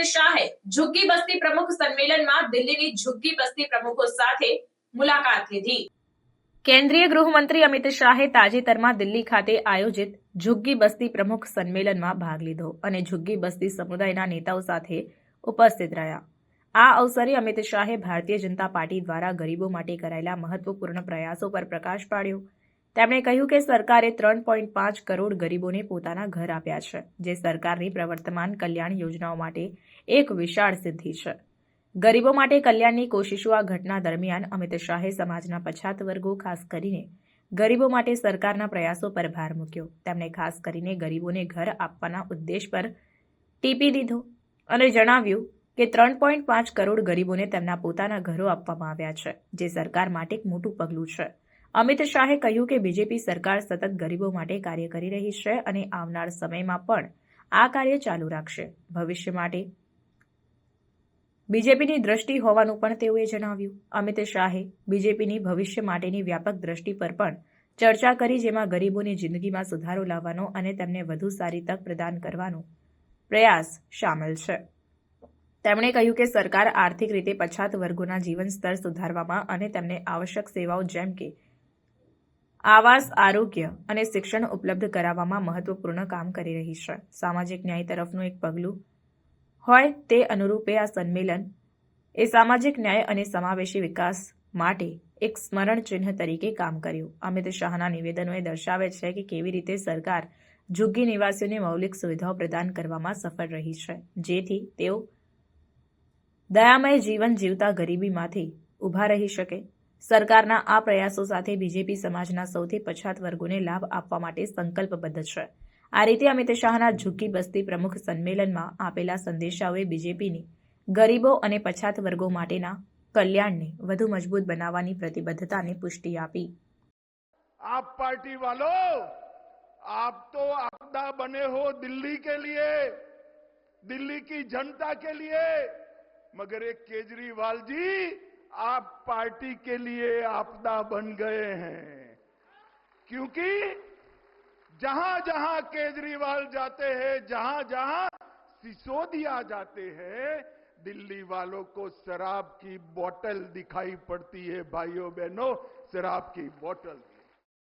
અમિત શાહે ઝુગ્ગી બસ્તી પ્રમુખ સંમેલનમાં દિલ્હીની ઝુગ્ગી બસ્તી પ્રમુખો સાથે મુલાકાત લીધી. કેન્દ્રીય ગૃહમંત્રી અમિત શાહે તાજેતરમાં દિલ્હી ખાતે આયોજિત ઝુગ્ગી બસ્તી પ્રમુખ સંમેલનમાં ભાગ લીધો અને ઝુગ્ગી બસ્તી સમુદાયના નેતાઓ સાથે ઉપસ્થિત રહ્યા. આ અવસરે અમિત શાહે ભારતીય જનતા પાર્ટી દ્વારા ગરીબો માટે કરાયેલા મહત્વપૂર્ણ પ્રયાસો પર પ્રકાશ પાડ્યો. તેમણે કહ્યું કે સરકારે ત્રણ પોઈન્ટ પાંચ કરોડ ગરીબોને પોતાના ઘર આપ્યા છે, જે સરકારની પ્રવર્તમાન કલ્યાણ યોજનાઓ માટે એક વિશાળ સિદ્ધિ છે. ગરીબો માટે કલ્યાણની કોશિશો આ ઘટના દરમિયાન અમિત શાહે સમાજના પછાત વર્ગો, ખાસ કરીને ગરીબો માટે સરકારના પ્રયાસો પર ભાર મૂક્યો. તેમણે ખાસ કરીને ગરીબોને ઘર આપવાના ઉદ્દેશ પર ટીપી દીધો અને જણાવ્યું કે ત્રણ પોઈન્ટ પાંચ કરોડ ગરીબોને તેમના પોતાના ઘરો આપવામાં આવ્યા છે, જે સરકાર માટે એક મોટું પગલું છે. અમિત શાહે કહ્યું કે બીજેપી સરકાર સતત ગરીબો માટે કાર્ય કરી રહી છે અને આવનાર સમયમાં પણ આ કાર્ય ચાલુ રાખશે ભવિષ્ય માટે. બીજેપીની દ્રષ્ટિ હોવાનું પણ તેઓએ જણાવ્યું. અમિત શાહે બીજેપીની ભવિષ્ય માટેની વ્યાપક દ્રષ્ટિ પર પણ ચર્ચા કરી, જેમાં ગરીબોની જિંદગીમાં સુધારો લાવવાનો અને તેમને વધુ સારી તક પ્રદાન કરવાનો પ્રયાસ સામેલ છે. તેમણે કહ્યું કે સરકાર આર્થિક રીતે પછાત વર્ગોના જીવન સ્તર સુધારવામાં અને તેમને આવશ્યક સેવાઓ જેમ કે આવાસ, આરોગ્ય અને શિક્ષણ ઉપલબ્ધ કરાવવામાં મહત્વપૂર્ણ કામ કરી રહી છે. સામાજિક ન્યાય તરફનું એક પગલું હોય તે અનુરૂપે આ સંમેલન એ સામાજિક ન્યાય અને સમાવેશી વિકાસ માટે એક સ્મરણ ચિહ્ન તરીકે કામ કર્યું. અમિત શાહના નિવેદનોએ દર્શાવે છે કે કેવી રીતે સરકાર ઝુગ્ગી નિવાસીઓને મૌલિક સુવિધાઓ પ્રદાન કરવામાં સફળ રહી છે. જેથી તેઓ દયામય જીવન જીવતા ગરીબીમાંથી ઊભા રહી શકે. સરકારના આ પ્રયાસો સાથે બીજેપી સમાજના સૌથી પછાત વર્ગોને લાભ આપવા માટે સંકલ્પબદ્ધ છે આ રીતે અમિત શાહના ઝુગ્ગી બસ્તી પ્રમુખ સંમેલનમાં આપેલા સંદેશાઓએ બીજેપીની ગરીબો અને પછાત વર્ગો માટેના કલ્યાણને વધુ મજબૂત બનાવવાની પ્રતિબદ્ધતાને પુષ્ટિ આપી आप पार्टी वालों आप तो आपदा बने हो दिल्ली के लिए दिल्ली की जनता के लिए मगर एक केजरीवाल जी आप पार्टी के लिए आपदा बन गए हैं। क्योंकि जहाँ जहाँ केजरीवाल जाते हैं, जहाँ जहाँ सिसोदिया जाते हैं, दिल्ली वालों को शराब की बोतल दिखाई पड़ती है। भाइयों बहनों, शराब की बोतल।